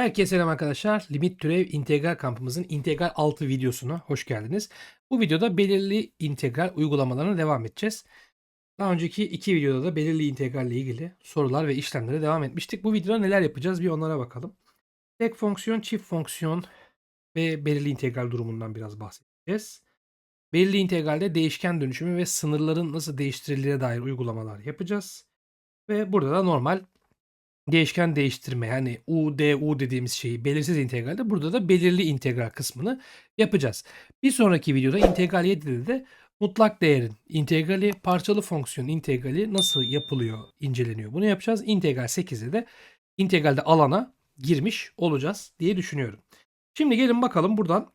Herkese selam arkadaşlar. Limit türev integral kampımızın integral 6 videosuna hoş geldiniz. Bu videoda belirli integral uygulamalarına devam edeceğiz. Daha önceki iki videoda da belirli integral ile ilgili sorular ve işlemlere devam etmiştik. Bu videoda neler yapacağız bir onlara bakalım. Tek fonksiyon, çift fonksiyon ve belirli integral durumundan biraz bahsedeceğiz. Belirli integralde değişken dönüşümü ve sınırların nasıl değiştirildiğine dair uygulamalar yapacağız. Ve burada da normal değişken değiştirme yani u, d, u dediğimiz şeyi belirsiz integralde burada da belirli integral kısmını yapacağız. Bir sonraki videoda integral 7'de de mutlak değerin integrali, parçalı fonksiyon integrali nasıl yapılıyor, inceleniyor. Bunu yapacağız. İntegral 8'de de integralde alana girmiş olacağız diye düşünüyorum. Şimdi gelin bakalım buradan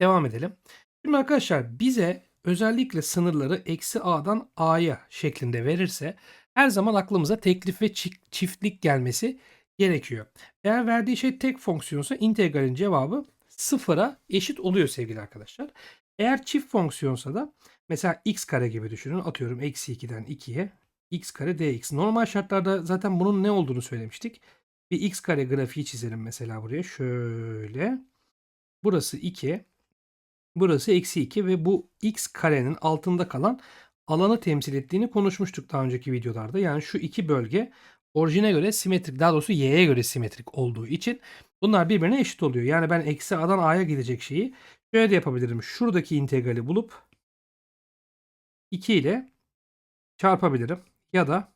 devam edelim. Şimdi arkadaşlar bize özellikle sınırları eksi a'dan a'ya şeklinde verirse her zaman aklımıza teklif ve çi- çiftlik gelmesi gerekiyor. Eğer verdiği şey tek fonksiyonsa integralin cevabı sıfıra eşit oluyor sevgili arkadaşlar. Eğer çift fonksiyonsa da mesela x kare gibi düşünün. Atıyorum eksi 2'den 2'ye x kare dx. Normal şartlarda zaten bunun ne olduğunu söylemiştik. Bir x kare grafiği çizelim mesela buraya. Şöyle. Burası 2. Burası eksi 2 ve bu x karenin altında kalan alanı temsil ettiğini konuşmuştuk daha önceki videolarda. Yani şu iki bölge orijine göre simetrik daha doğrusu y'ye göre simetrik olduğu için bunlar birbirine eşit oluyor. Yani ben eksi a'dan a'ya gidecek şeyi şöyle de yapabilirim. Şuradaki integrali bulup 2 ile çarpabilirim. Ya da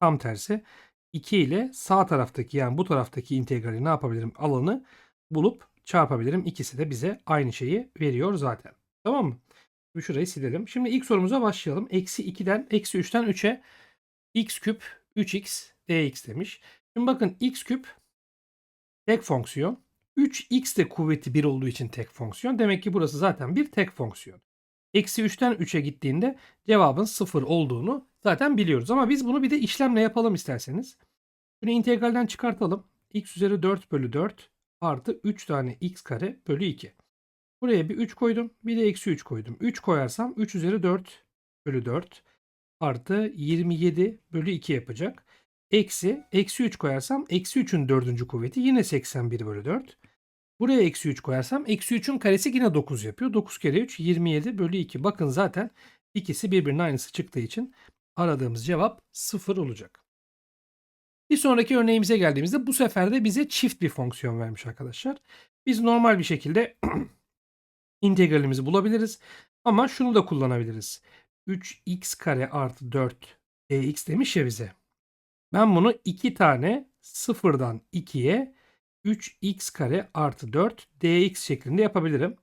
tam tersi 2 ile sağ taraftaki yani bu taraftaki integrali ne yapabilirim? Alanı bulup çarpabilirim. İkisi de bize aynı şeyi veriyor zaten. Tamam mı? Şimdi şurayı silelim. Şimdi ilk sorumuza başlayalım. Eksi 2'den eksi 3'ten 3'e x küp 3x dx demiş. Şimdi bakın x küp tek fonksiyon. 3x de kuvveti 1 olduğu için tek fonksiyon. Demek ki burası zaten bir tek fonksiyon. Eksi 3'ten 3'e gittiğinde cevabın 0 olduğunu zaten biliyoruz. Ama biz bunu bir de işlemle yapalım isterseniz. Şunu integralden çıkartalım. x üzeri 4 bölü 4 artı 3 tane x kare bölü 2. Buraya bir 3 koydum. Bir de eksi 3 koydum. 3 koyarsam 3 üzeri 4 bölü 4 artı 27 bölü 2 yapacak. Eksi, eksi 3 koyarsam eksi 3'ün dördüncü kuvveti yine 81 bölü 4. Buraya eksi 3 koyarsam eksi 3'ün karesi yine 9 yapıyor. 9 kere 3 27 bölü 2. Bakın zaten ikisi birbirinin aynısı çıktığı için aradığımız cevap 0 olacak. Bir sonraki örneğimize geldiğimizde bu sefer de bize çift bir fonksiyon vermiş arkadaşlar. Biz normal bir şekilde integralimizi bulabiliriz. Ama şunu da kullanabiliriz. 3x kare artı 4 dx demiş ya bize. Ben bunu iki tane sıfırdan 2'ye 3x kare artı 4 dx şeklinde yapabilirim.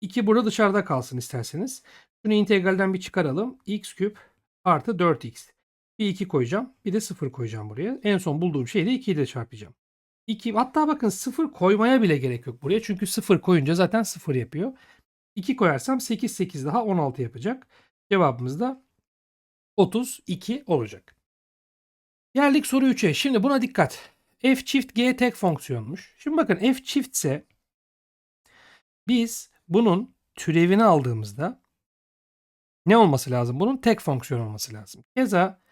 2 burada dışarıda kalsın isterseniz. Şunu integralden bir çıkaralım. x küp artı 4x. Bir 2 koyacağım. Bir de 0 koyacağım buraya. En son bulduğum şeyi de 2 ile çarpacağım. 2 hatta bakın 0 koymaya bile gerek yok buraya. Çünkü 0 koyunca zaten 0 yapıyor. 2 koyarsam 8 8 daha 16 yapacak. Cevabımız da 32 olacak. Geldik soru 3'e. Şimdi buna dikkat. F çift G tek fonksiyonmuş. Şimdi bakın F çiftse biz bunun türevini aldığımızda ne olması lazım? Bunun tek fonksiyon olması lazım. Keza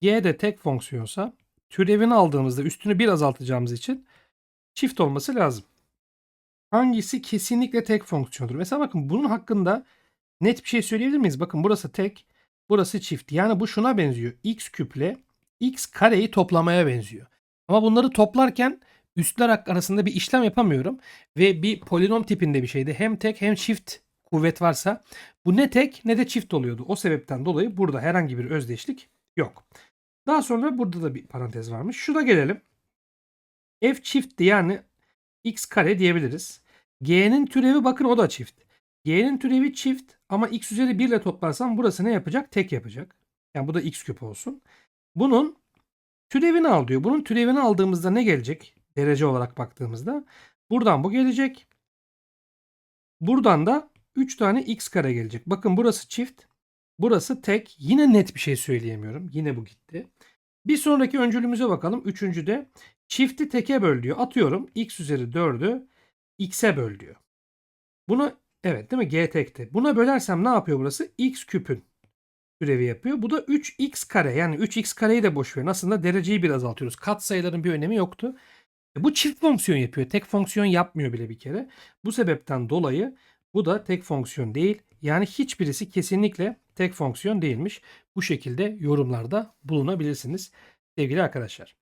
G de tek fonksiyonsa türevini aldığımızda üstünü bir azaltacağımız için çift olması lazım. Hangisi kesinlikle tek fonksiyondur? Mesela bakın bunun hakkında net bir şey söyleyebilir miyiz? Bakın burası tek, burası çift. Yani bu şuna benziyor. x küple x kareyi toplamaya benziyor. Ama bunları toplarken üstler arasında bir işlem yapamıyorum. Ve bir polinom tipinde bir şeydi. Hem tek hem çift kuvvet varsa bu ne tek ne de çift oluyordu. O sebepten dolayı burada herhangi bir özdeşlik yok. Daha sonra burada da bir parantez varmış. Şuna gelelim. F çiftti yani x kare diyebiliriz. G'nin türevi bakın o da çift. G'nin türevi çift ama x üzeri 1 ile toplarsam burası ne yapacak? Tek yapacak. Yani bu da x küp olsun. Bunun türevini al diyor. Bunun türevini aldığımızda ne gelecek? Derece olarak baktığımızda. Buradan bu gelecek. Buradan da 3 tane x kare gelecek. Bakın burası çift. Burası tek. Yine net bir şey söyleyemiyorum. Yine bu gitti. Bir sonraki öncülümüze bakalım. Üçüncüde çifti teke böl diyor. Atıyorum x üzeri 4'ü x'e böl diyor. Bunu evet değil mi? G tekte. Buna bölersem ne yapıyor burası? x küpün türevi yapıyor. Bu da 3x kare. Yani 3x kareyi de boş verin. Aslında dereceyi biraz azaltıyoruz. Kat sayıların bir önemi yoktu. E bu çift fonksiyon yapıyor. Tek fonksiyon yapmıyor bile bir kere. Bu sebepten dolayı bu da tek fonksiyon değil. Yani hiçbirisi kesinlikle tek fonksiyon değilmiş. Bu şekilde yorumlarda bulunabilirsiniz sevgili arkadaşlar.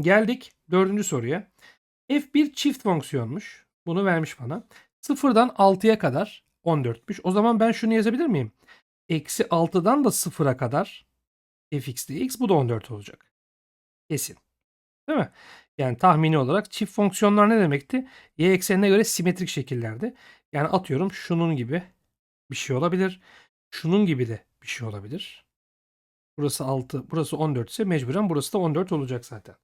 Geldik dördüncü soruya. F1 çift fonksiyonmuş. Bunu vermiş bana. Sıfırdan 6'ya kadar 14'müş. O zaman ben şunu yazabilir miyim? Eksi 6'dan da 0'a kadar fx dx bu da 14 olacak. Kesin. Değil mi? Yani tahmini olarak çift fonksiyonlar ne demekti? Y eksenine göre simetrik şekillerdi. Yani atıyorum şunun gibi bir şey olabilir. Şunun gibi de bir şey olabilir. Burası 6, burası 14 ise mecburen burası da 14 olacak zaten.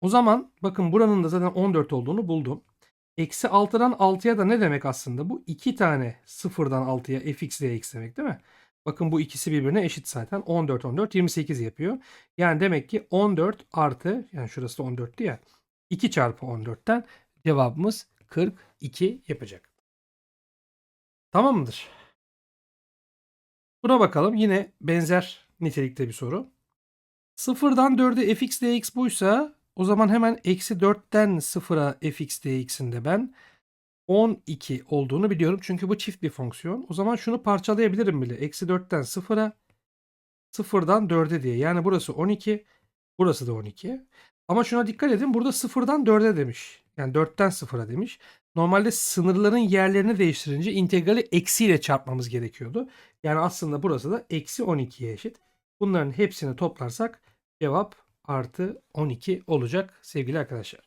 O zaman bakın buranın da zaten 14 olduğunu buldum. Eksi 6'dan 6'ya da ne demek aslında bu? 2 tane sıfırdan 6'ya fx dx demek değil mi? Bakın bu ikisi birbirine eşit zaten. 14 14 28 yapıyor. Yani demek ki 14 artı yani şurası da 14'tü ya. 2 çarpı 14'ten cevabımız 42 yapacak. Tamam mıdır? Buna bakalım. Yine benzer nitelikte bir soru. Sıfırdan 4'e fx dx buysa o zaman hemen eksi 4'ten 0'a fx dx'in de ben 12 olduğunu biliyorum. Çünkü bu çift bir fonksiyon. O zaman şunu parçalayabilirim bile. Eksi 4'ten 0'a 0'dan 4'e diye. Yani burası 12. Burası da 12. Ama şuna dikkat edin. Burada 0'dan 4'e demiş. Yani 4'ten 0'a demiş. Normalde sınırların yerlerini değiştirince integrali eksiyle çarpmamız gerekiyordu. Yani aslında burası da eksi 12'ye eşit. Bunların hepsini toplarsak cevap artı 12 olacak sevgili arkadaşlar.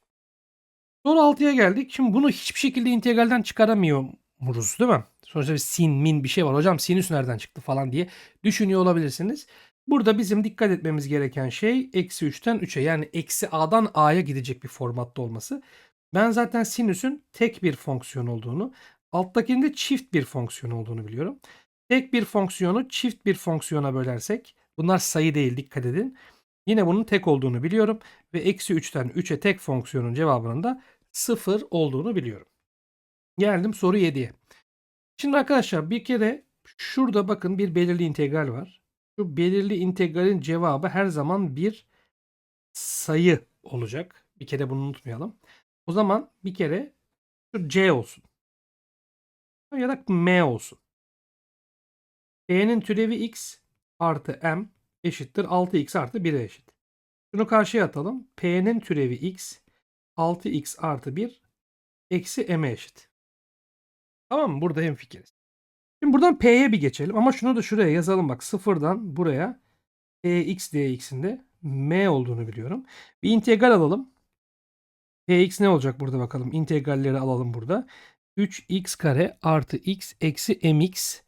Soru 6'ya geldik. Şimdi bunu hiçbir şekilde integralden çıkaramıyoruz değil mi? Sonuçta bir sin, min bir şey var. Hocam sinüs nereden çıktı falan diye düşünüyor olabilirsiniz. Burada bizim dikkat etmemiz gereken şey eksi 3'ten 3'e yani eksi a'dan a'ya gidecek bir formatta olması. Ben zaten sinüsün tek bir fonksiyon olduğunu, alttakinin de çift bir fonksiyon olduğunu biliyorum. Tek bir fonksiyonu çift bir fonksiyona bölersek, bunlar sayı değil dikkat edin. Yine bunun tek olduğunu biliyorum ve eksi 3'ten 3'e tek fonksiyonun cevabının da 0 olduğunu biliyorum. Geldim soru 7'ye. Şimdi arkadaşlar bir kere şurada bakın bir belirli integral var. Şu belirli integralin cevabı her zaman bir sayı olacak. Bir kere bunu unutmayalım. O zaman bir kere şu c olsun. Ya da m olsun. P'nin türevi x artı m eşittir 6x artı 1'e eşit. Şunu karşıya atalım. P'nin türevi x 6x artı 1 eksi m'e eşit. Tamam mı? Burada hemfikiriz. Şimdi buradan P'ye bir geçelim ama şunu da şuraya yazalım bak sıfırdan buraya Px dx'in de m olduğunu biliyorum. Bir integral alalım. Px ne olacak burada bakalım. İntegralleri alalım burada. 3x kare artı x eksi mx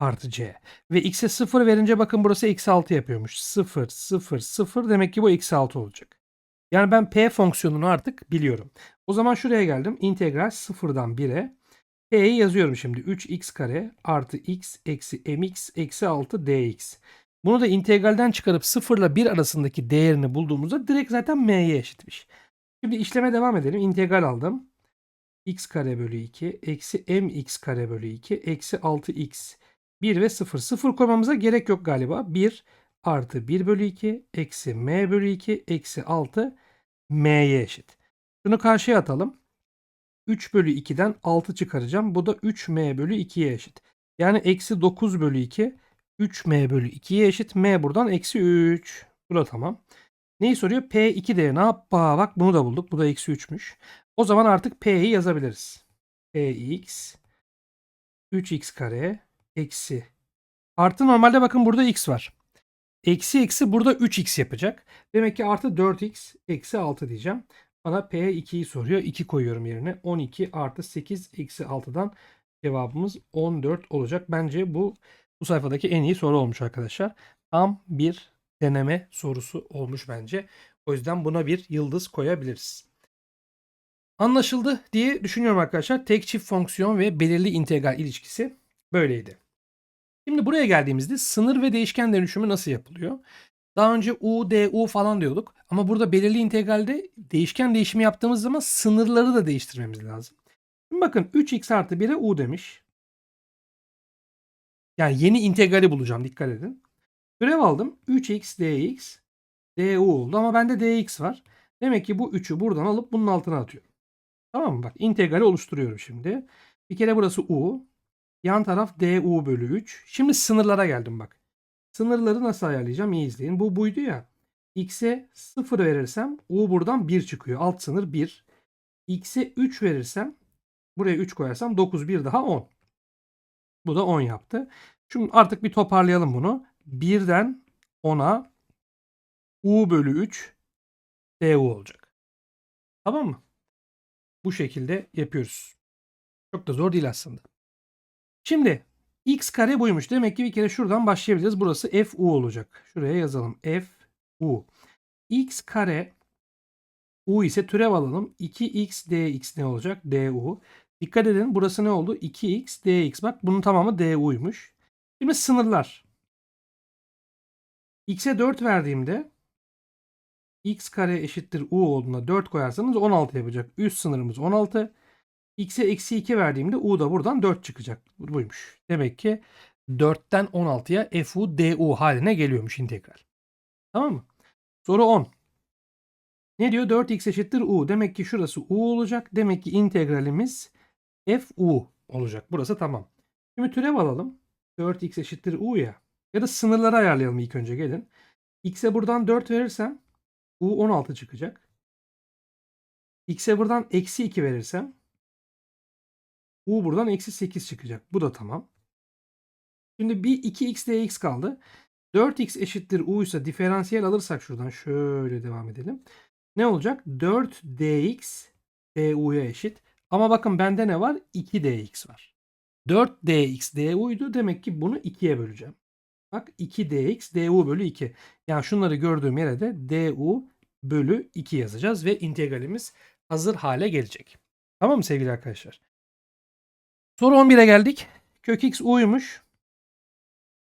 artı c. Ve x'e 0 verince bakın burası eksi 6 yapıyormuş. 0, 0, 0 demek ki bu eksi 6 olacak. Yani ben p fonksiyonunu artık biliyorum. O zaman şuraya geldim. İntegral 0'dan 1'e p'yi yazıyorum şimdi. 3x kare artı x eksi mx eksi 6 dx. Bunu da integralden çıkarıp 0 ile 1 arasındaki değerini bulduğumuzda direkt zaten m'ye eşitmiş. Şimdi işleme devam edelim. İntegral aldım. x kare bölü 2 eksi mx kare bölü 2 eksi 6x 1 ve 0. 0 koymamıza gerek yok galiba. 1 artı 1 bölü 2 eksi m bölü 2 eksi 6 m'ye eşit. Şunu karşıya atalım. 3 bölü 2'den 6 çıkaracağım. Bu da 3m bölü 2'ye eşit. Yani eksi 9 bölü 2 3m bölü 2'ye eşit. m buradan eksi 3. Bu da tamam. Neyi soruyor? P2 değeri ne yap? Bak bunu da bulduk. Bu da eksi 3'müş. O zaman artık P'yi yazabiliriz. Px 3x kare eksi. Artı normalde bakın burada x var. Eksi eksi burada 3x yapacak. Demek ki artı 4x eksi 6 diyeceğim. Bana P2'yi soruyor. 2 koyuyorum yerine. 12 artı 8 eksi 6'dan cevabımız 14 olacak. Bence bu bu sayfadaki en iyi soru olmuş arkadaşlar. Tam bir deneme sorusu olmuş bence. O yüzden buna bir yıldız koyabiliriz. Anlaşıldı diye düşünüyorum arkadaşlar. Tek çift fonksiyon ve belirli integral ilişkisi böyleydi. Şimdi buraya geldiğimizde sınır ve değişken dönüşümü nasıl yapılıyor? Daha önce u, d, u falan diyorduk. Ama burada belirli integralde değişken değişimi yaptığımız zaman sınırları da değiştirmemiz lazım. Şimdi bakın 3x artı 1'e u demiş. Yani yeni integrali bulacağım dikkat edin. Görev aldım. 3x dx du oldu ama bende dx var. Demek ki bu 3'ü buradan alıp bunun altına atıyorum. Tamam mı? Bak integrali oluşturuyorum şimdi. Bir kere burası u. Yan taraf du bölü 3. Şimdi sınırlara geldim bak. Sınırları nasıl ayarlayacağım? İyi izleyin. Bu buydu ya. X'e 0 verirsem u buradan 1 çıkıyor. Alt sınır 1. X'e 3 verirsem buraya 3 koyarsam 9 bir daha 10. Bu da 10 yaptı. Şimdi artık bir toparlayalım bunu. 1'den 10'a u bölü 3 du olacak. Tamam mı? Bu şekilde yapıyoruz. Çok da zor değil aslında. Şimdi x kare buymuş. Demek ki bir kere şuradan başlayabiliriz. Burası fu olacak. Şuraya yazalım. fu. x kare u ise türev alalım. 2x dx ne olacak? du. Dikkat edin burası ne oldu? 2x dx. Bak bunun tamamı du'ymuş. Şimdi sınırlar. x'e 4 verdiğimde x kare eşittir u olduğuna 4 koyarsanız 16 yapacak. Üst sınırımız 16. x'e eksi 2 verdiğimde u da buradan 4 çıkacak. Buymuş. Demek ki 4'ten 16'ya fu du haline geliyormuş integral. Tamam mı? Soru 10. Ne diyor? 4x eşittir u. Demek ki şurası u olacak. Demek ki integralimiz fu olacak. Burası tamam. Şimdi türev alalım. 4x eşittir u ya. Ya da sınırları ayarlayalım ilk önce gelin. x'e buradan 4 verirsem u 16 çıkacak. x'e buradan eksi 2 verirsem u buradan eksi 8 çıkacak. Bu da tamam. Şimdi bir 2x dx kaldı. 4x eşittir u ise diferansiyel alırsak şuradan şöyle devam edelim. Ne olacak? 4dx du'ya eşit. Ama bakın bende ne var? 2dx var. 4dx du'ydu. Demek ki bunu 2'ye böleceğim. Bak 2dx du bölü 2. Yani şunları gördüğüm yere de du bölü 2 yazacağız ve integralimiz hazır hale gelecek. Tamam mı sevgili arkadaşlar? Soru 11'e geldik. Kök x u'ymuş.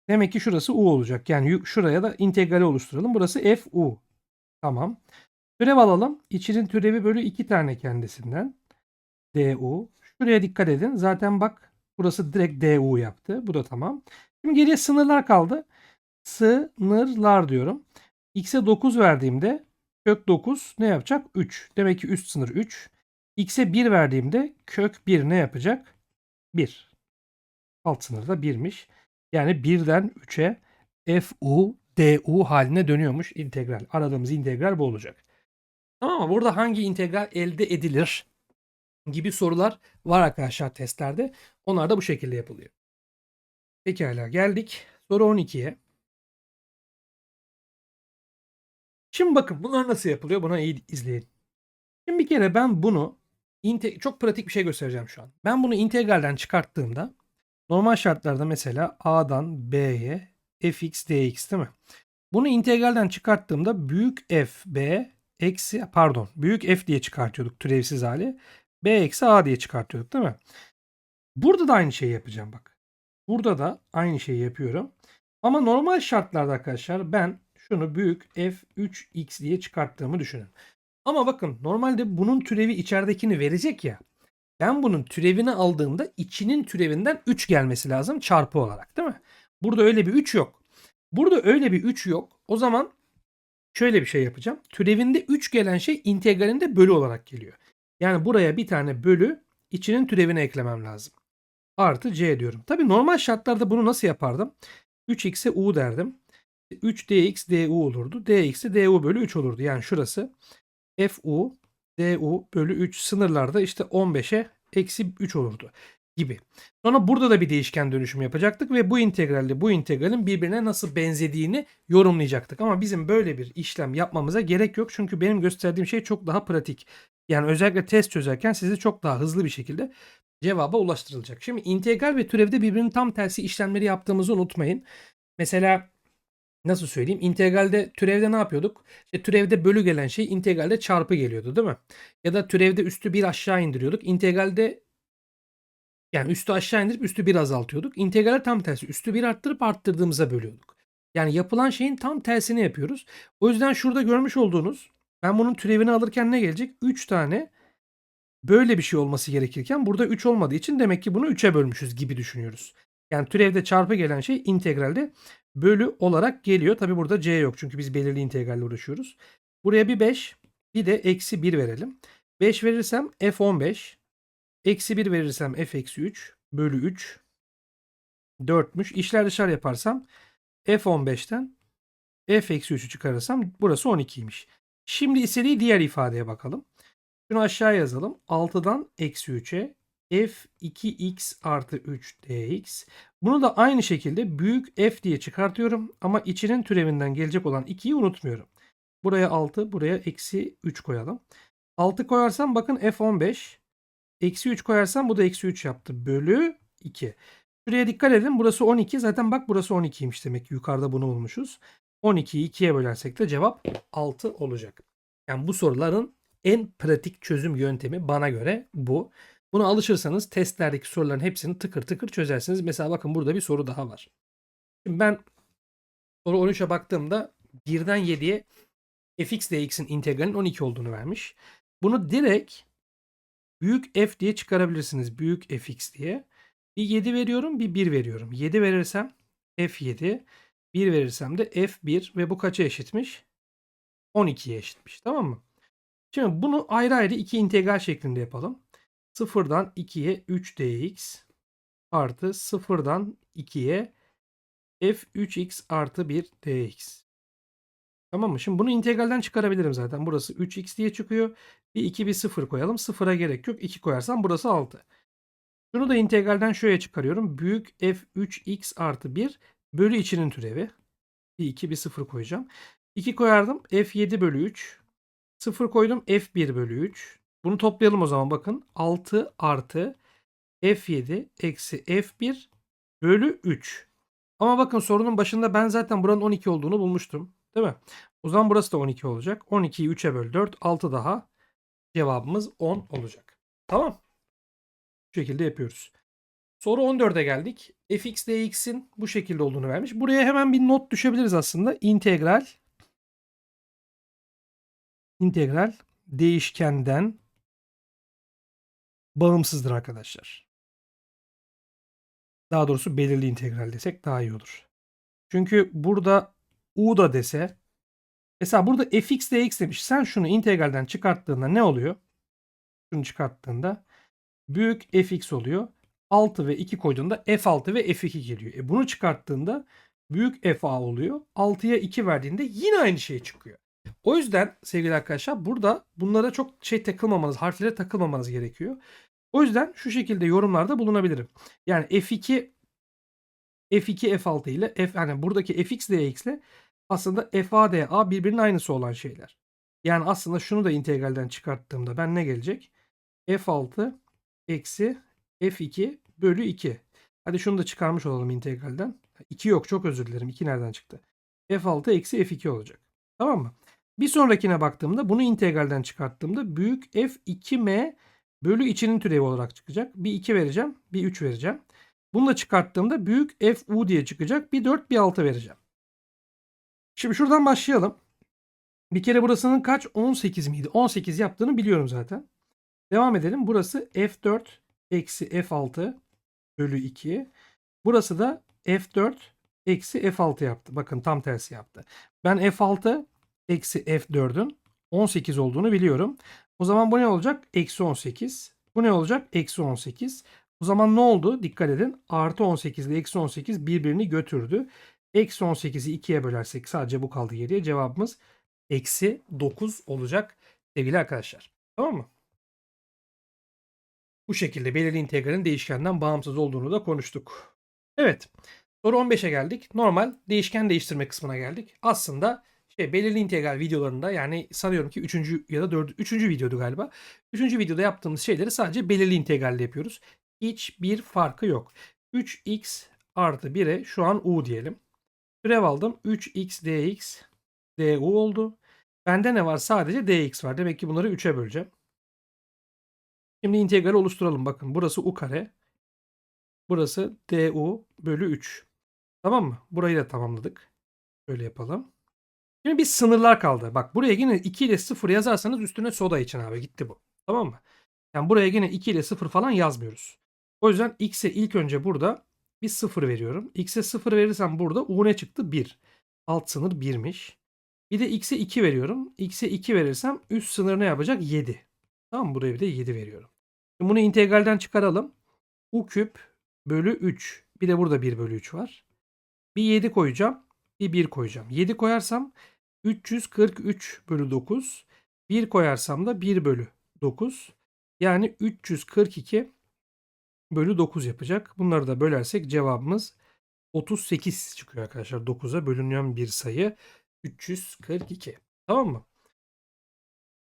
Demek ki şurası u olacak. Yani şuraya da integrali oluşturalım. Burası fu. Tamam. Türev alalım. İçinin türevi bölü 2 tane kendisinden. du. Şuraya dikkat edin. Zaten bak burası direkt du yaptı. Bu da tamam. Şimdi geriye sınırlar kaldı. Sınırlar diyorum. X'e 9 verdiğimde kök 9 ne yapacak? 3. Demek ki üst sınır 3. X'e 1 verdiğimde kök 1 ne yapacak? 1. Alt sınır da 1'miş. Yani 1'den 3'e fu du haline dönüyormuş integral. Aradığımız integral bu olacak. Tamam mı? Burada hangi integral elde edilir gibi sorular var arkadaşlar testlerde. Onlar da bu şekilde yapılıyor. Pekala geldik soru 12'ye. Şimdi bakın bunlar nasıl yapılıyor? Buna iyi izleyin. Şimdi bir kere ben bunu çok pratik bir şey göstereceğim şu an. Ben bunu integralden çıkarttığımda normal şartlarda mesela A'dan B'ye fx dx değil mi? Bunu integralden çıkarttığımda büyük f b eksi pardon büyük f diye çıkartıyorduk türevsiz hali. b eksi a diye çıkartıyorduk değil mi? Burada da aynı şeyi yapacağım bak. Burada da aynı şeyi yapıyorum. Ama normal şartlarda arkadaşlar ben şunu büyük f3x diye çıkarttığımı düşünün. Ama bakın normalde bunun türevi içeridekini verecek ya. Ben bunun türevini aldığımda içinin türevinden 3 gelmesi lazım çarpı olarak değil mi? Burada öyle bir 3 yok. Burada öyle bir 3 yok. O zaman şöyle bir şey yapacağım. Türevinde 3 gelen şey integralinde bölü olarak geliyor. Yani buraya bir tane bölü içinin türevini eklemem lazım. Artı c diyorum. Tabi normal şartlarda bunu nasıl yapardım? 3x'e u derdim. 3dx du olurdu. dx de du bölü 3 olurdu. Yani şurası fu du bölü 3 sınırlarda işte 15'e eksi 3 olurdu gibi. Sonra burada da bir değişken dönüşüm yapacaktık ve bu integralle bu integralin birbirine nasıl benzediğini yorumlayacaktık. Ama bizim böyle bir işlem yapmamıza gerek yok. Çünkü benim gösterdiğim şey çok daha pratik. Yani özellikle test çözerken sizi çok daha hızlı bir şekilde cevaba ulaştırılacak. Şimdi integral ve türevde birbirinin tam tersi işlemleri yaptığımızı unutmayın. Mesela nasıl söyleyeyim? İntegralde türevde ne yapıyorduk? İşte türevde bölü gelen şey integralde çarpı geliyordu değil mi? Ya da türevde üstü bir aşağı indiriyorduk. İntegralde yani üstü aşağı indirip üstü bir azaltıyorduk. İntegral tam tersi. Üstü bir arttırıp arttırdığımıza bölüyorduk. Yani yapılan şeyin tam tersini yapıyoruz. O yüzden şurada görmüş olduğunuz ben bunun türevini alırken ne gelecek? 3 tane böyle bir şey olması gerekirken burada 3 olmadığı için demek ki bunu 3'e bölmüşüz gibi düşünüyoruz. Yani türevde çarpı gelen şey integralde bölü olarak geliyor. Tabi burada c yok çünkü biz belirli integralle uğraşıyoruz. Buraya bir 5 Bir de eksi 1 verelim. 5 verirsem f15. Eksi 1 verirsem f eksi 3 bölü 3. 4'müş. İşler dışarı yaparsam f15'ten f eksi 3'ü çıkarırsam burası 12'ymiş. Şimdi istediği diğer ifadeye bakalım. Şunu aşağı yazalım. 6'dan eksi 3'e f2x artı 3 dx. Bunu da aynı şekilde büyük f diye çıkartıyorum. Ama içinin türevinden gelecek olan 2'yi unutmuyorum. Buraya 6, buraya eksi 3 koyalım. 6 koyarsam bakın f15. Eksi 3 koyarsam bu da eksi 3 yaptı. Bölü 2. Şuraya dikkat edin. Burası 12. Zaten bak burası 12'ymiş demek. Yukarıda bunu bulmuşuz. 12'yi 2'ye bölersek de cevap 6 olacak. Yani bu soruların en pratik çözüm yöntemi bana göre bu. Buna alışırsanız testlerdeki soruların hepsini tıkır tıkır çözersiniz. Mesela bakın burada bir soru daha var. Şimdi ben soru 13'e baktığımda 1'den 7'ye fx dx'in integralinin 12 olduğunu vermiş. Bunu direkt büyük f diye çıkarabilirsiniz. Büyük fx diye. Bir 7 veriyorum bir 1 veriyorum. 7 verirsem f7 1 verirsem de f1 ve bu kaça eşitmiş? 12'ye eşitmiş. Tamam mı? Şimdi bunu ayrı ayrı iki integral şeklinde yapalım. 0'dan 2'ye 3 dx artı 0'dan 2'ye f3x artı 1 dx. Tamam mı? Şimdi bunu integralden çıkarabilirim zaten. Burası 3x diye çıkıyor. Bir 2 bir 0 koyalım. 0'a gerek yok. 2 koyarsam burası 6. Şunu da integralden şöyle çıkarıyorum. Büyük f3x artı 1 bölü içinin türevi. Bir 2 bir 0 koyacağım. 2 koyardım. f7 bölü 3. 0 koydum. f1 bölü 3. Bunu toplayalım o zaman bakın. 6 artı f7 eksi f1 bölü 3. Ama bakın sorunun başında ben zaten buranın 12 olduğunu bulmuştum. Değil mi? O zaman burası da 12 olacak. 12'yi 3'e böl 4. 6 daha. Cevabımız 10 olacak. Tamam. Bu şekilde yapıyoruz. Soru 14'e geldik. fx dx'in bu şekilde olduğunu vermiş. Buraya hemen bir not düşebiliriz aslında. İntegral integral değişkenden bağımsızdır arkadaşlar. Daha doğrusu belirli integral desek daha iyi olur. Çünkü burada u da dese mesela burada fx dx demiş. Sen şunu integralden çıkarttığında ne oluyor? Şunu çıkarttığında büyük fx oluyor. 6 ve 2 koyduğunda f6 ve f2 geliyor. E bunu çıkarttığında büyük fa oluyor. 6'ya 2 verdiğinde yine aynı şey çıkıyor. O yüzden sevgili arkadaşlar burada bunlara çok şey takılmamanız, harflere takılmamanız gerekiyor. O yüzden şu şekilde yorumlarda bulunabilirim. Yani f2 f2 f6 ile f yani buradaki fx dx ile aslında fa da birbirinin aynısı olan şeyler. Yani aslında şunu da integralden çıkarttığımda ben ne gelecek? f6 eksi f2 bölü 2. Hadi şunu da çıkarmış olalım integralden. 2 yok çok özür dilerim. 2 nereden çıktı? f6 eksi f2 olacak. Tamam mı? Bir sonrakine baktığımda bunu integralden çıkarttığımda büyük f2m bölü içinin türevi olarak çıkacak. Bir 2 vereceğim. Bir 3 vereceğim. Bunu da çıkarttığımda büyük fu diye çıkacak. Bir 4 bir 6 vereceğim. Şimdi şuradan başlayalım. Bir kere burasının kaç? 18 miydi? 18 yaptığını biliyorum zaten. Devam edelim. Burası f4 eksi f6 bölü 2. Burası da f4 eksi f6 yaptı. Bakın tam tersi yaptı. Ben f6 eksi f4'ün 18 olduğunu biliyorum. O zaman bu ne olacak? Eksi 18. Bu ne olacak? Eksi 18. O zaman ne oldu? Dikkat edin. Artı 18 ile eksi 18 birbirini götürdü. Eksi 18'i 2'ye bölersek sadece bu kaldı geriye. Cevabımız eksi 9 olacak sevgili arkadaşlar. Tamam mı? Bu şekilde belirli integralin değişkenden bağımsız olduğunu da konuştuk. Evet. Soru 15'e geldik. Normal değişken değiştirme kısmına geldik. Aslında şey belirli integral videolarında yani sanıyorum ki 3. ya da 4. 3. videodu galiba. 3. videoda yaptığımız şeyleri sadece belirli integralle yapıyoruz. Hiçbir farkı yok. 3x artı 1'e şu an u diyelim. Türev aldım. 3x dx du oldu. Bende ne var? Sadece dx var. Demek ki bunları 3'e böleceğim. Şimdi integral oluşturalım. Bakın burası u kare. Burası du bölü 3. Tamam mı? Burayı da tamamladık. Şöyle yapalım. Şimdi bir sınırlar kaldı. Bak buraya yine 2 ile 0 yazarsanız üstüne soda için abi gitti bu. Tamam mı? Yani buraya yine 2 ile 0 falan yazmıyoruz. O yüzden x'e ilk önce burada bir 0 veriyorum. x'e 0 verirsem burada u ne çıktı? 1. Alt sınır 1'miş. Bir de x'e 2 veriyorum. x'e 2 verirsem üst sınır ne yapacak? 7. Tamam mı? Buraya bir de 7 veriyorum. Şimdi bunu integralden çıkaralım. u küp bölü 3. Bir de burada 1 bölü 3 var. Bir 7 koyacağım. Bir 1 koyacağım. 7 koyarsam 343 bölü 9. 1 koyarsam da 1 bölü 9. Yani 342 bölü 9 yapacak. Bunları da bölersek cevabımız 38 çıkıyor arkadaşlar. 9'a bölünen bir sayı 342. Tamam mı?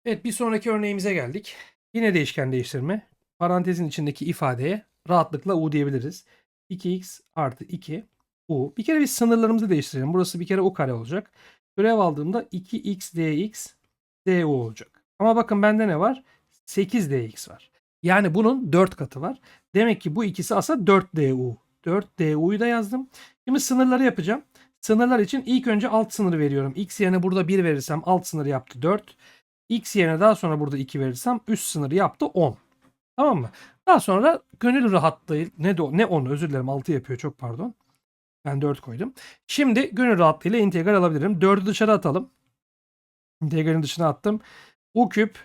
Evet bir sonraki örneğimize geldik. Yine değişken değiştirme. Parantezin içindeki ifadeye rahatlıkla u diyebiliriz. 2x artı 2 u. Bir kere biz sınırlarımızı değiştirelim. Burası bir kere u kare olacak. Görev aldığımda 2x dx du olacak. Ama bakın bende ne var? 8 dx var. Yani bunun 4 katı var. Demek ki bu ikisi aslında 4 du. 4 du'yu da yazdım. Şimdi sınırları yapacağım. Sınırlar için ilk önce alt sınırı veriyorum. X yerine burada 1 verirsem alt sınırı yaptı 4. X yerine daha sonra burada 2 verirsem üst sınırı yaptı 10. Tamam mı? Daha sonra gönül rahatlığı ne de ne 10 özür dilerim 6 yapıyor çok pardon. Ben 4 koydum. Şimdi gönül rahatlığıyla integral alabilirim. 4'ü dışarı atalım. İntegralin dışına attım. U küp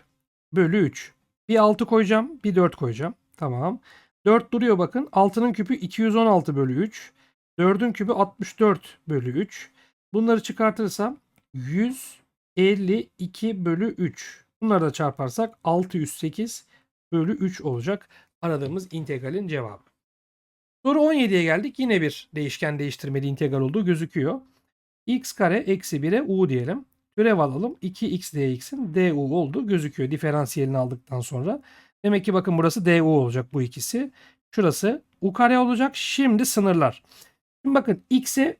bölü 3. Bir 6 koyacağım. Bir 4 koyacağım. Tamam. 4 duruyor bakın. 6'nın küpü 216 bölü 3. 4'ün küpü 64 bölü 3. Bunları çıkartırsam 152 bölü 3. Bunları da çarparsak 608 bölü 3 olacak. Aradığımız integralin cevabı. Soru 17'ye geldik. Yine bir değişken değiştirmeli integral olduğu gözüküyor. x kare eksi 1'e u diyelim. Türev alalım. 2x dx'in du olduğu gözüküyor. Diferansiyelini aldıktan sonra. Demek ki bakın burası du olacak bu ikisi. Şurası u kare olacak. Şimdi sınırlar. Şimdi bakın x'e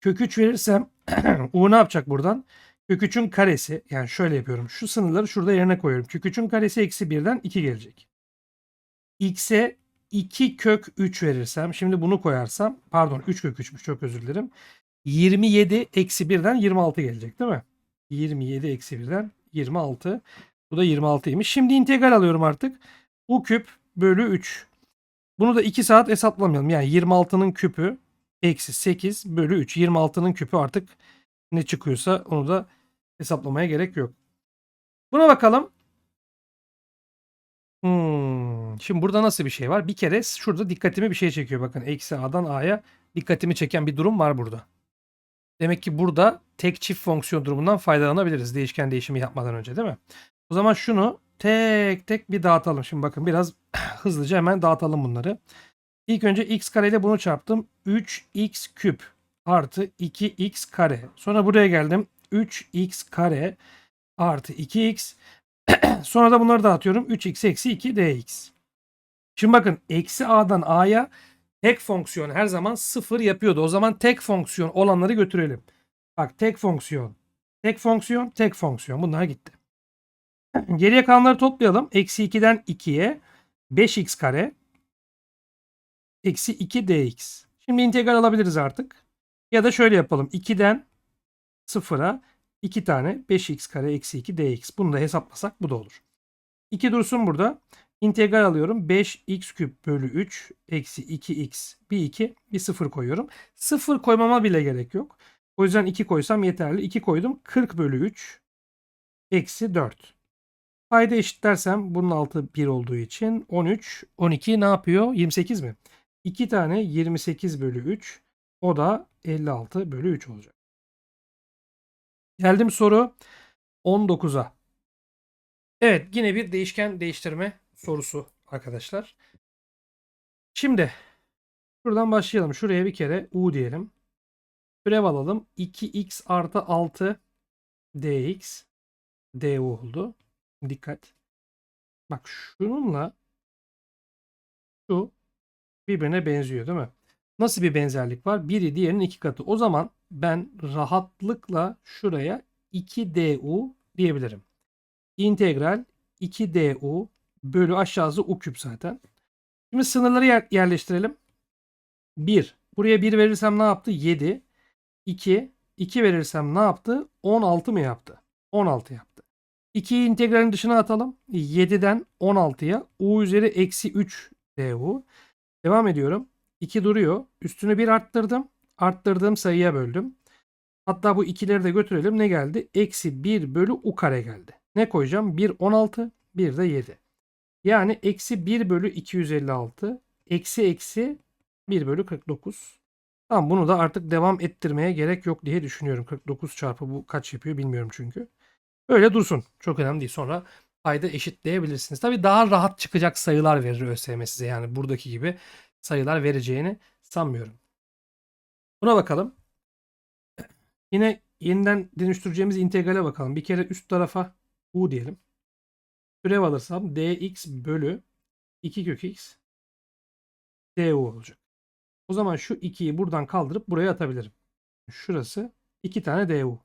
kök 3 verirsem u ne yapacak buradan? Kök 3'ün karesi yani şöyle yapıyorum. Şu sınırları şurada yerine koyuyorum. Kök 3'ün karesi eksi 1'den 2 gelecek. x'e 2 kök 3 verirsem şimdi bunu koyarsam pardon 3 kök 3'müş çok özür dilerim. 27 eksi 1'den 26 gelecek değil mi? 27 eksi 1'den 26. Bu da 26'ymış. Şimdi integral alıyorum artık. U küp bölü 3. Bunu da 2 saat hesaplamayalım. Yani 26'nın küpü eksi 8 bölü 3. 26'nın küpü artık ne çıkıyorsa onu da hesaplamaya gerek yok. Buna bakalım. Hmm. Şimdi burada nasıl bir şey var? Bir kere şurada dikkatimi bir şey çekiyor. Bakın eksi a'dan a'ya dikkatimi çeken bir durum var burada. Demek ki burada tek çift fonksiyon durumundan faydalanabiliriz değişken değişimi yapmadan önce değil mi? O zaman şunu tek tek bir dağıtalım. Şimdi bakın biraz hızlıca hemen dağıtalım bunları. İlk önce x kare ile bunu çarptım. 3x küp artı 2x kare. Sonra buraya geldim. 3x kare artı 2x. Sonra da bunları dağıtıyorum. 3x eksi 2 dx. Şimdi bakın eksi a'dan a'ya tek fonksiyon her zaman sıfır yapıyordu. O zaman tek fonksiyon olanları götürelim. Bak tek fonksiyon, tek fonksiyon, tek fonksiyon. Bunlar gitti. Geriye kalanları toplayalım. Eksi 2'den 2'ye 5x kare eksi 2 dx. Şimdi integral alabiliriz artık. Ya da şöyle yapalım. 2'den 0'a 2 tane 5x kare eksi 2 dx. Bunu da hesaplasak bu da olur. 2 dursun burada. İntegral alıyorum. 5x küp bölü 3 eksi 2x bir 2 bir 0 koyuyorum. 0 koymama bile gerek yok. O yüzden 2 koysam yeterli. 2 koydum. 40 bölü 3 eksi 4. Payda eşitlersem bunun altı 1 olduğu için 13, 12 ne yapıyor? 28 mi? 2 tane 28 bölü 3 o da 56 bölü 3 olacak. Geldim soru 19'a. Evet yine bir değişken değiştirme sorusu arkadaşlar. Şimdi şuradan başlayalım. Şuraya bir kere u diyelim. Türev alalım. 2x artı 6 dx du oldu. Dikkat. Bak şununla şu birbirine benziyor değil mi? Nasıl bir benzerlik var? Biri diğerinin iki katı. O zaman ben rahatlıkla şuraya 2du diyebilirim. İntegral 2du bölü aşağısı u küp zaten. Şimdi sınırları yer yerleştirelim. 1. Buraya 1 verirsem ne yaptı? 7. 2. 2 verirsem ne yaptı? 16 mı yaptı? 16 yaptı. 2'yi integralin dışına atalım. 7'den 16'ya u üzeri eksi 3 du. Devam ediyorum. 2 duruyor. Üstünü 1 arttırdım. Arttırdığım sayıya böldüm. Hatta bu ikileri de götürelim. Ne geldi? Eksi 1 bölü u kare geldi. Ne koyacağım? 1 16, 1 de 7. Yani eksi 1 bölü 256, eksi eksi 1 bölü 49. Tamam bunu da artık devam ettirmeye gerek yok diye düşünüyorum. 49 çarpı bu kaç yapıyor bilmiyorum çünkü. Öyle dursun. Çok önemli değil. Sonra payda eşitleyebilirsiniz. Tabii daha rahat çıkacak sayılar verir ÖSYM size. Yani buradaki gibi sayılar vereceğini sanmıyorum. Buna bakalım. Yine yeniden dönüştüreceğimiz integrale bakalım. Bir kere üst tarafa u diyelim. Türev alırsam dx bölü 2 kök x du olacak. O zaman şu 2'yi buradan kaldırıp buraya atabilirim. Şurası 2 tane du.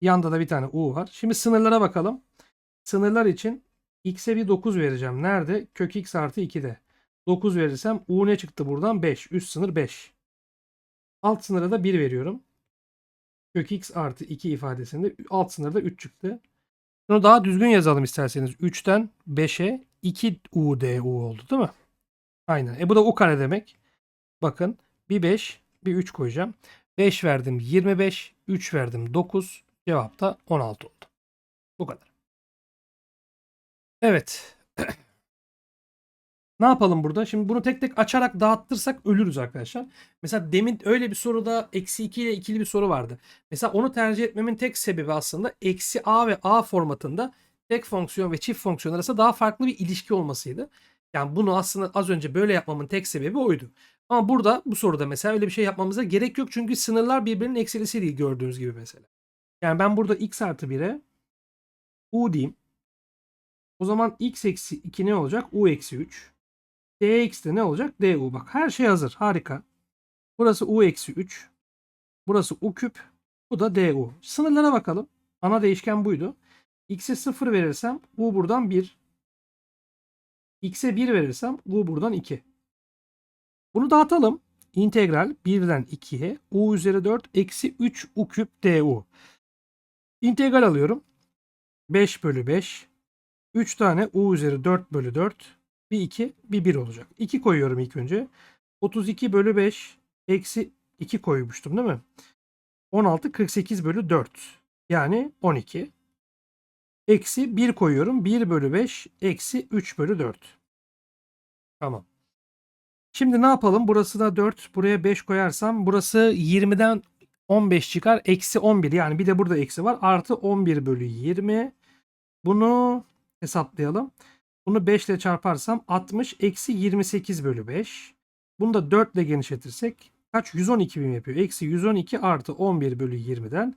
Yanda da bir tane u var. Şimdi sınırlara bakalım. Sınırlar için x'e bir 9 vereceğim. Nerede? Kök x artı 2'de. 9 verirsem u ne çıktı buradan? 5. Üst sınır 5. Alt sınıra da 1 veriyorum. Kök x artı 2 ifadesinde alt sınırda 3 çıktı. Bunu daha düzgün yazalım isterseniz. 3'ten 5'e 2 u du oldu değil mi? Aynen. E bu da u kare demek. Bakın bir 5 bir 3 koyacağım. 5 verdim 25. 3 verdim 9. Cevap da 16 oldu. Bu kadar. Evet. ne yapalım burada? Şimdi bunu tek tek açarak dağıttırsak ölürüz arkadaşlar. Mesela demin öyle bir soruda eksi 2 ile ikili bir soru vardı. Mesela onu tercih etmemin tek sebebi aslında eksi a ve a formatında tek fonksiyon ve çift fonksiyon arasında daha farklı bir ilişki olmasıydı. Yani bunu aslında az önce böyle yapmamın tek sebebi oydu. Ama burada bu soruda mesela öyle bir şey yapmamıza gerek yok. Çünkü sınırlar birbirinin eksilisi değil gördüğünüz gibi mesela. Yani ben burada x artı 1'e u diyeyim. O zaman x eksi 2 ne olacak? u eksi 3. dx de ne olacak? du. Bak her şey hazır. Harika. Burası u eksi 3. Burası u küp. Bu da du. Sınırlara bakalım. Ana değişken buydu. x'e 0 verirsem u buradan 1. x'e 1 verirsem u buradan 2. Bunu dağıtalım. İntegral 1'den 2'ye u üzeri 4 eksi 3 u küp du. İntegral alıyorum. 5 bölü 5. 3 tane u üzeri 4 bölü 4. Bir 2 bir 1 olacak. 2 koyuyorum ilk önce. 32 bölü 5 eksi 2 koymuştum değil mi? 16 48 bölü 4. Yani 12. Eksi 1 koyuyorum. 1 bölü 5 eksi 3 bölü 4. Tamam. Şimdi ne yapalım? Burası da 4. Buraya 5 koyarsam burası 20'den 15 çıkar. Eksi 11 yani bir de burada eksi var. Artı 11 bölü 20. Bunu hesaplayalım. Bunu 5 ile çarparsam 60 eksi 28 bölü 5. Bunu da 4 ile genişletirsek kaç? 112 bin yapıyor. Eksi 112 artı 11 bölü 20'den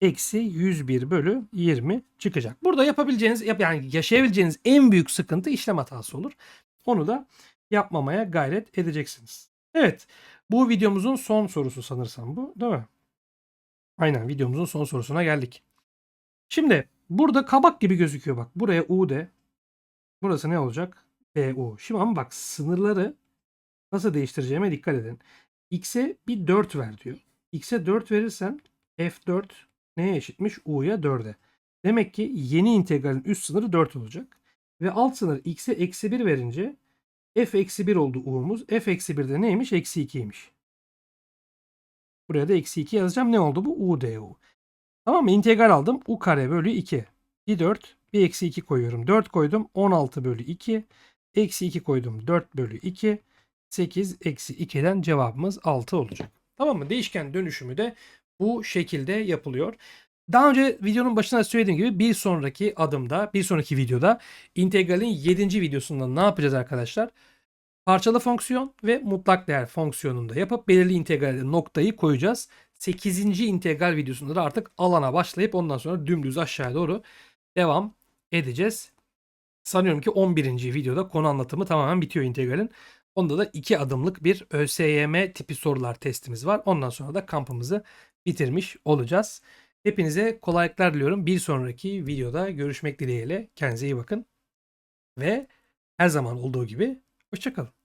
eksi 101 bölü 20 çıkacak. Burada yapabileceğiniz yani yaşayabileceğiniz en büyük sıkıntı işlem hatası olur. Onu da yapmamaya gayret edeceksiniz. Evet bu videomuzun son sorusu sanırsam bu değil mi? Aynen videomuzun son sorusuna geldik. Şimdi burada kabak gibi gözüküyor bak. Buraya U de. Burası ne olacak? BU. Şimdi ama bak sınırları nasıl değiştireceğime dikkat edin. X'e bir 4 ver diyor. X'e 4 verirsen F4 neye eşitmiş? U'ya 4'e. Demek ki yeni integralin üst sınırı 4 olacak. Ve alt sınır x'e eksi 1 verince f eksi 1 oldu u'muz. f eksi 1 de neymiş? Eksi 2'ymiş. Buraya da eksi 2 yazacağım. Ne oldu bu? u du. Tamam mı? İntegral aldım. u kare bölü 2. Bir 4. Bir eksi 2 koyuyorum. 4 koydum. 16 bölü 2. Eksi 2 koydum. 4 bölü 2. 8 eksi 2'den cevabımız 6 olacak. Tamam mı? Değişken dönüşümü de bu şekilde yapılıyor. Daha önce videonun başında söylediğim gibi bir sonraki adımda, bir sonraki videoda integralin 7. videosunda ne yapacağız arkadaşlar? Parçalı fonksiyon ve mutlak değer fonksiyonunda yapıp belirli integralde noktayı koyacağız. 8. integral videosunda da artık alana başlayıp ondan sonra dümdüz aşağıya doğru devam edeceğiz. Sanıyorum ki 11. videoda konu anlatımı tamamen bitiyor integralin. Onda da 2 adımlık bir ÖSYM tipi sorular testimiz var. Ondan sonra da kampımızı bitirmiş olacağız. Hepinize kolaylıklar diliyorum. Bir sonraki videoda görüşmek dileğiyle. Kendinize iyi bakın. Ve her zaman olduğu gibi hoşçakalın.